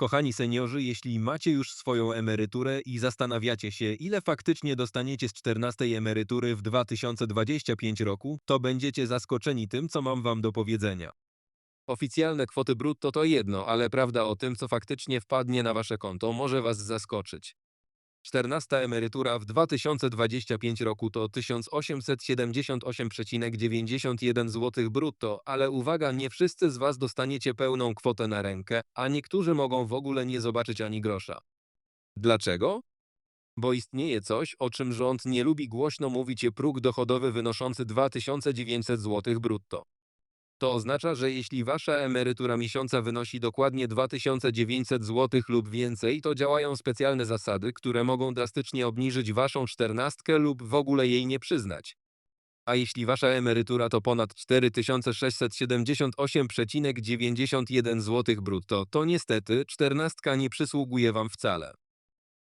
Kochani seniorzy, jeśli macie już swoją emeryturę i zastanawiacie się, ile faktycznie dostaniecie z 14 emerytury w 2025 roku, to będziecie zaskoczeni tym, co mam wam do powiedzenia. Oficjalne kwoty brutto to jedno, ale prawda o tym, co faktycznie wpadnie na wasze konto, może was zaskoczyć. 14 emerytura w 2025 roku to 1878,91 zł brutto, ale uwaga, nie wszyscy z Was dostaniecie pełną kwotę na rękę, a niektórzy mogą w ogóle nie zobaczyć ani grosza. Dlaczego? Bo istnieje coś, o czym rząd nie lubi głośno mówić, próg dochodowy wynoszący 2900 zł brutto. To oznacza, że jeśli wasza emerytura miesiąca wynosi dokładnie 2900 zł lub więcej, to działają specjalne zasady, które mogą drastycznie obniżyć waszą czternastkę lub w ogóle jej nie przyznać. A jeśli wasza emerytura to ponad 4678,91 zł brutto, to niestety czternastka nie przysługuje wam wcale.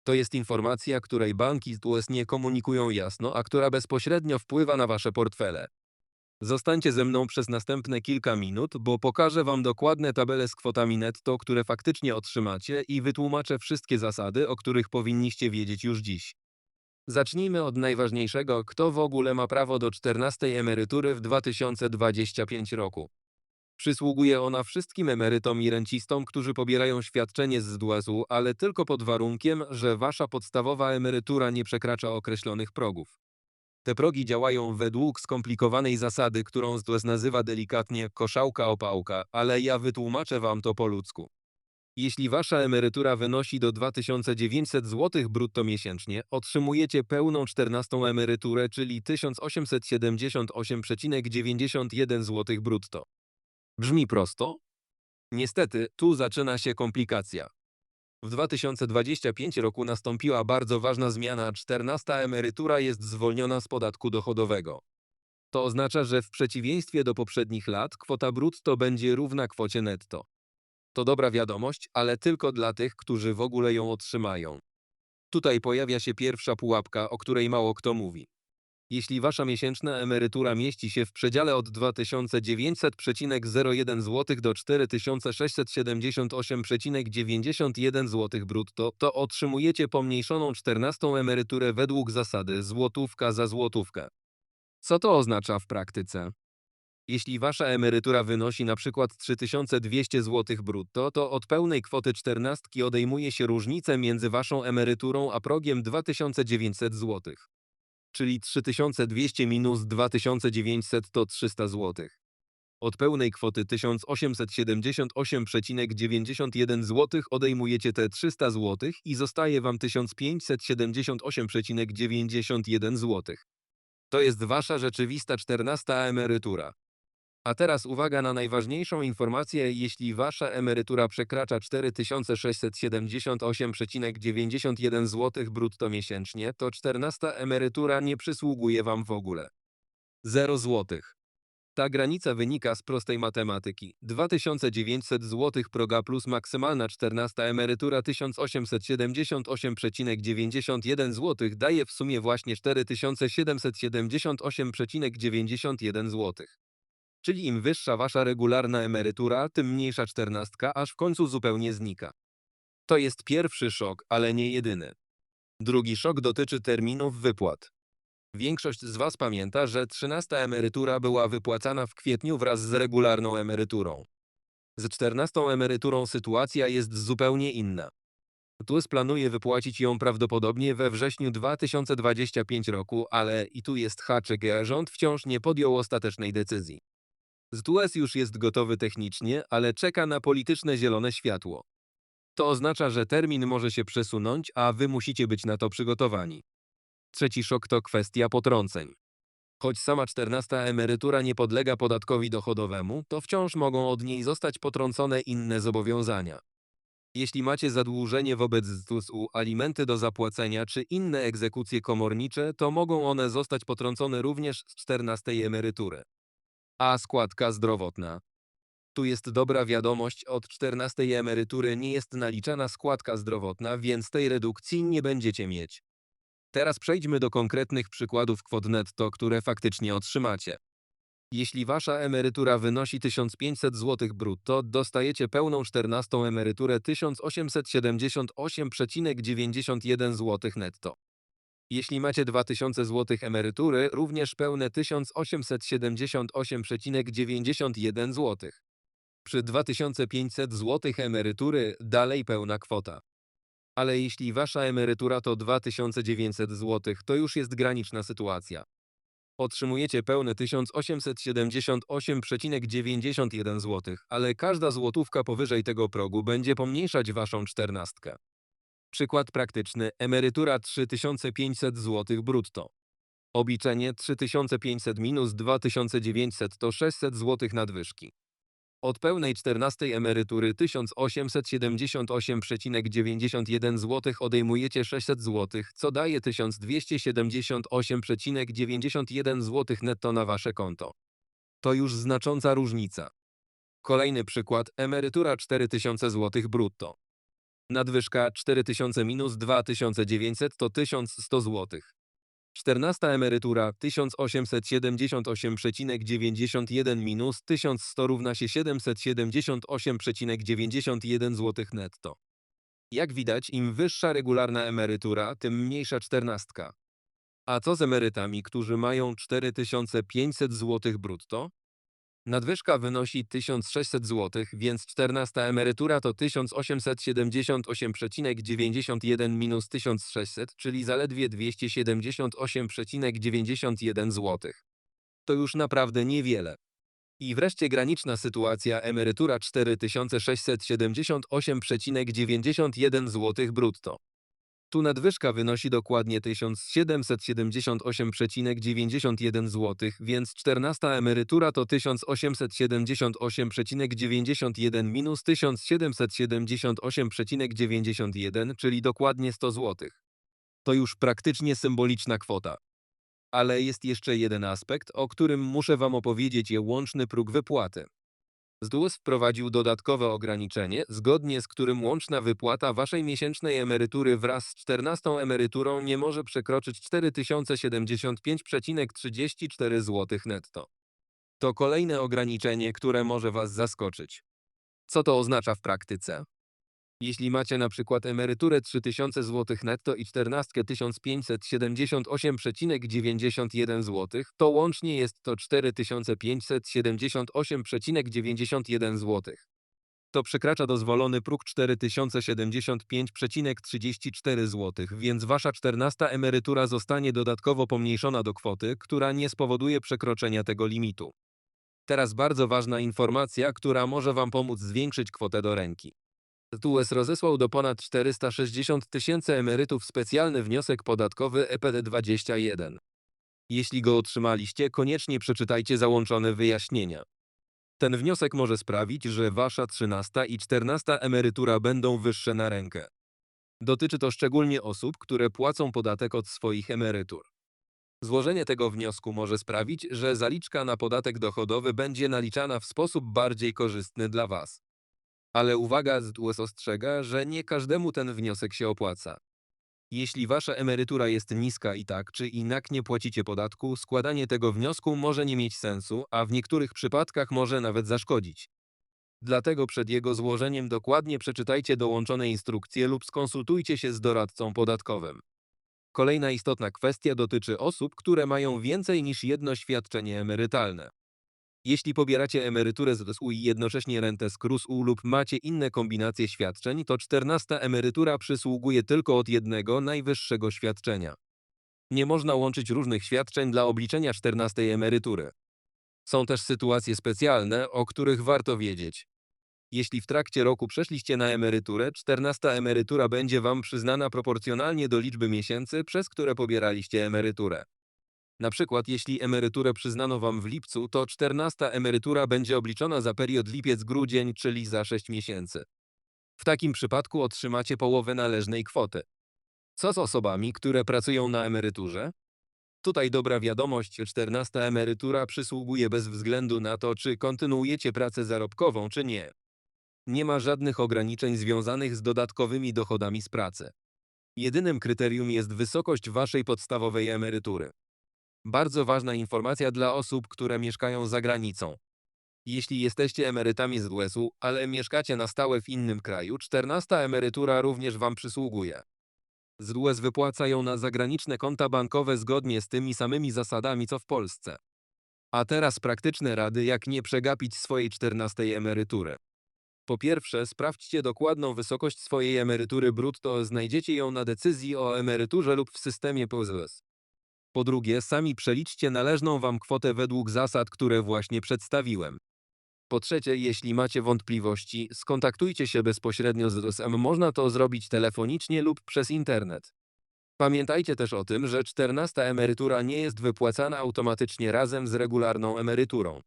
To jest informacja, której banki z US nie komunikują jasno, a która bezpośrednio wpływa na wasze portfele. Zostańcie ze mną przez następne kilka minut, bo pokażę Wam dokładne tabele z kwotami netto, które faktycznie otrzymacie i wytłumaczę wszystkie zasady, o których powinniście wiedzieć już dziś. Zacznijmy od najważniejszego, kto w ogóle ma prawo do 14 emerytury w 2025 roku. Przysługuje ona wszystkim emerytom i rencistom, którzy pobierają świadczenie z ZUS-u, ale tylko pod warunkiem, że Wasza podstawowa emerytura nie przekracza określonych progów. Te progi działają według skomplikowanej zasady, którą ZUS nazywa delikatnie koszałka opałka, ale ja wytłumaczę wam to po ludzku. Jeśli wasza emerytura wynosi do 2900 zł brutto miesięcznie, otrzymujecie pełną 14 emeryturę, czyli 1878,91 zł brutto. Brzmi prosto? Niestety, tu zaczyna się komplikacja. W 2025 roku nastąpiła bardzo ważna zmiana. 14 emerytura jest zwolniona z podatku dochodowego. To oznacza, że w przeciwieństwie do poprzednich lat kwota brutto będzie równa kwocie netto. To dobra wiadomość, ale tylko dla tych, którzy w ogóle ją otrzymają. Tutaj pojawia się pierwsza pułapka, o której mało kto mówi. Jeśli wasza miesięczna emerytura mieści się w przedziale od 2900,01 zł do 4678,91 zł brutto, to otrzymujecie pomniejszoną 14 emeryturę według zasady złotówka za złotówkę. Co to oznacza w praktyce? Jeśli wasza emerytura wynosi przykład 3200 zł brutto, to od pełnej kwoty 14 odejmuje się różnicę między waszą emeryturą a progiem 2900 zł czyli 3200 minus 2900 to 300 zł. Od pełnej kwoty 1878,91 zł odejmujecie te 300 zł i zostaje wam 1578,91 zł. To jest wasza rzeczywista 14 emerytura. A teraz uwaga na najważniejszą informację, jeśli wasza emerytura przekracza 4678,91 zł brutto miesięcznie, to 14 emerytura nie przysługuje wam w ogóle. 0 zł. Ta granica wynika z prostej matematyki. 2900 zł proga plus maksymalna 14 emerytura 1878,91 zł daje w sumie właśnie 4778,91 zł. Czyli im wyższa wasza regularna emerytura, tym mniejsza czternastka, aż w końcu zupełnie znika. To jest pierwszy szok, ale nie jedyny. Drugi szok dotyczy terminów wypłat. Większość z Was pamięta, że 13 emerytura była wypłacana w kwietniu wraz z regularną emeryturą. Z 14 emeryturą sytuacja jest zupełnie inna. TUS planuje wypłacić ją prawdopodobnie we wrześniu 2025 roku, ale i tu jest haczyk, rząd wciąż nie podjął ostatecznej decyzji. ZUS już jest gotowy technicznie, ale czeka na polityczne zielone światło. To oznacza, że termin może się przesunąć, a wy musicie być na to przygotowani. Trzeci szok to kwestia potrąceń. Choć sama 14 emerytura nie podlega podatkowi dochodowemu, to wciąż mogą od niej zostać potrącone inne zobowiązania. Jeśli macie zadłużenie wobec ZUS-u, alimenty do zapłacenia czy inne egzekucje komornicze, to mogą one zostać potrącone również z 14 emerytury. A składka zdrowotna. Tu jest dobra wiadomość, od 14 emerytury nie jest naliczana składka zdrowotna, więc tej redukcji nie będziecie mieć. Teraz przejdźmy do konkretnych przykładów kwot netto, które faktycznie otrzymacie. Jeśli wasza emerytura wynosi 1500 zł brutto, dostajecie pełną 14 emeryturę 1878,91 zł netto. Jeśli macie 2000 zł emerytury, również pełne 1878,91 zł. Przy 2500 zł emerytury dalej pełna kwota. Ale jeśli wasza emerytura to 2900 zł, to już jest graniczna sytuacja. Otrzymujecie pełne 1878,91 zł, ale każda złotówka powyżej tego progu będzie pomniejszać waszą czternastkę. Przykład praktyczny: emerytura 3500 zł brutto. Obliczenie 3500 minus 2900 to 600 zł nadwyżki. Od pełnej 14 emerytury 1878,91 zł odejmujecie 600 zł, co daje 1278,91 zł netto na wasze konto. To już znacząca różnica. Kolejny przykład: emerytura 4000 zł brutto. Nadwyżka 4000 minus 2900 to 1100 zł. 14 emerytura 1878,91 minus 1100 równa się 778,91 zł netto. Jak widać, im wyższa regularna emerytura, tym mniejsza czternastka. A co z emerytami, którzy mają 4500 zł brutto? Nadwyżka wynosi 1600 zł, więc 14 emerytura to 1878,91 minus 1600, czyli zaledwie 278,91 zł. To już naprawdę niewiele. I wreszcie graniczna sytuacja emerytura 4678,91 zł brutto. Tu nadwyżka wynosi dokładnie 1778,91 zł, więc 14 emerytura to 1878,91 minus 1778,91, czyli dokładnie 100 zł. To już praktycznie symboliczna kwota. Ale jest jeszcze jeden aspekt, o którym muszę Wam opowiedzieć, je łączny próg wypłaty. ZUS wprowadził dodatkowe ograniczenie, zgodnie z którym łączna wypłata waszej miesięcznej emerytury wraz z 14 emeryturą nie może przekroczyć 4075,34 zł netto. To kolejne ograniczenie, które może was zaskoczyć. Co to oznacza w praktyce? Jeśli macie na przykład emeryturę 3000 zł netto i 14 1578,91 zł, to łącznie jest to 4578,91 zł. To przekracza dozwolony próg 4075,34 zł, więc wasza 14 emerytura zostanie dodatkowo pomniejszona do kwoty, która nie spowoduje przekroczenia tego limitu. Teraz bardzo ważna informacja, która może wam pomóc zwiększyć kwotę do ręki. TUS rozesłał do ponad 460 tysięcy emerytów specjalny wniosek podatkowy E EPD21. Jeśli go otrzymaliście, koniecznie przeczytajcie załączone wyjaśnienia. Ten wniosek może sprawić, że wasza 13 i 14 emerytura będą wyższe na rękę. Dotyczy to szczególnie osób, które płacą podatek od swoich emerytur. Złożenie tego wniosku może sprawić, że zaliczka na podatek dochodowy będzie naliczana w sposób bardziej korzystny dla Was. Ale uwaga, ZUS ostrzega, że nie każdemu ten wniosek się opłaca. Jeśli wasza emerytura jest niska i tak czy inak nie płacicie podatku, składanie tego wniosku może nie mieć sensu, a w niektórych przypadkach może nawet zaszkodzić. Dlatego przed jego złożeniem dokładnie przeczytajcie dołączone instrukcje lub skonsultujcie się z doradcą podatkowym. Kolejna istotna kwestia dotyczy osób, które mają więcej niż jedno świadczenie emerytalne. Jeśli pobieracie emeryturę z ZUS i jednocześnie rentę z KRUS-u lub macie inne kombinacje świadczeń, to 14 emerytura przysługuje tylko od jednego najwyższego świadczenia. Nie można łączyć różnych świadczeń dla obliczenia 14 emerytury. Są też sytuacje specjalne, o których warto wiedzieć. Jeśli w trakcie roku przeszliście na emeryturę, 14 emerytura będzie Wam przyznana proporcjonalnie do liczby miesięcy, przez które pobieraliście emeryturę. Na przykład jeśli emeryturę przyznano Wam w lipcu, to 14 emerytura będzie obliczona za period lipiec-grudzień, czyli za 6 miesięcy. W takim przypadku otrzymacie połowę należnej kwoty. Co z osobami, które pracują na emeryturze? Tutaj dobra wiadomość, 14 emerytura przysługuje bez względu na to, czy kontynuujecie pracę zarobkową, czy nie. Nie ma żadnych ograniczeń związanych z dodatkowymi dochodami z pracy. Jedynym kryterium jest wysokość waszej podstawowej emerytury. Bardzo ważna informacja dla osób, które mieszkają za granicą. Jeśli jesteście emerytami z US-u, ale mieszkacie na stałe w innym kraju, 14 emerytura również Wam przysługuje. Z US wypłaca ją na zagraniczne konta bankowe zgodnie z tymi samymi zasadami co w Polsce. A teraz praktyczne rady, jak nie przegapić swojej 14 emerytury. Po pierwsze, sprawdźcie dokładną wysokość swojej emerytury brutto, znajdziecie ją na decyzji o emeryturze lub w systemie PZS. Po drugie, sami przeliczcie należną Wam kwotę według zasad, które właśnie przedstawiłem. Po trzecie, jeśli macie wątpliwości, skontaktujcie się bezpośrednio z DOSM. Można to zrobić telefonicznie lub przez internet. Pamiętajcie też o tym, że 14 emerytura nie jest wypłacana automatycznie razem z regularną emeryturą.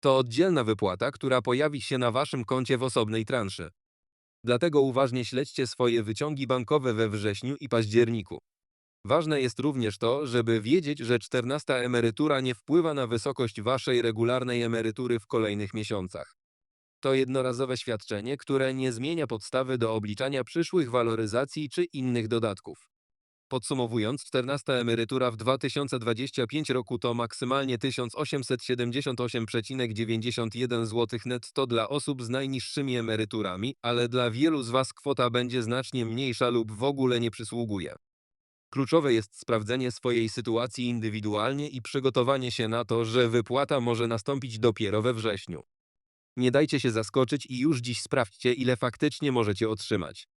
To oddzielna wypłata, która pojawi się na Waszym koncie w osobnej transzy. Dlatego uważnie śledźcie swoje wyciągi bankowe we wrześniu i październiku. Ważne jest również to, żeby wiedzieć, że 14 emerytura nie wpływa na wysokość Waszej regularnej emerytury w kolejnych miesiącach. To jednorazowe świadczenie, które nie zmienia podstawy do obliczania przyszłych waloryzacji czy innych dodatków. Podsumowując, 14 emerytura w 2025 roku to maksymalnie 1878,91 zł netto dla osób z najniższymi emeryturami, ale dla wielu z Was kwota będzie znacznie mniejsza lub w ogóle nie przysługuje. Kluczowe jest sprawdzenie swojej sytuacji indywidualnie i przygotowanie się na to, że wypłata może nastąpić dopiero we wrześniu. Nie dajcie się zaskoczyć i już dziś sprawdźcie, ile faktycznie możecie otrzymać.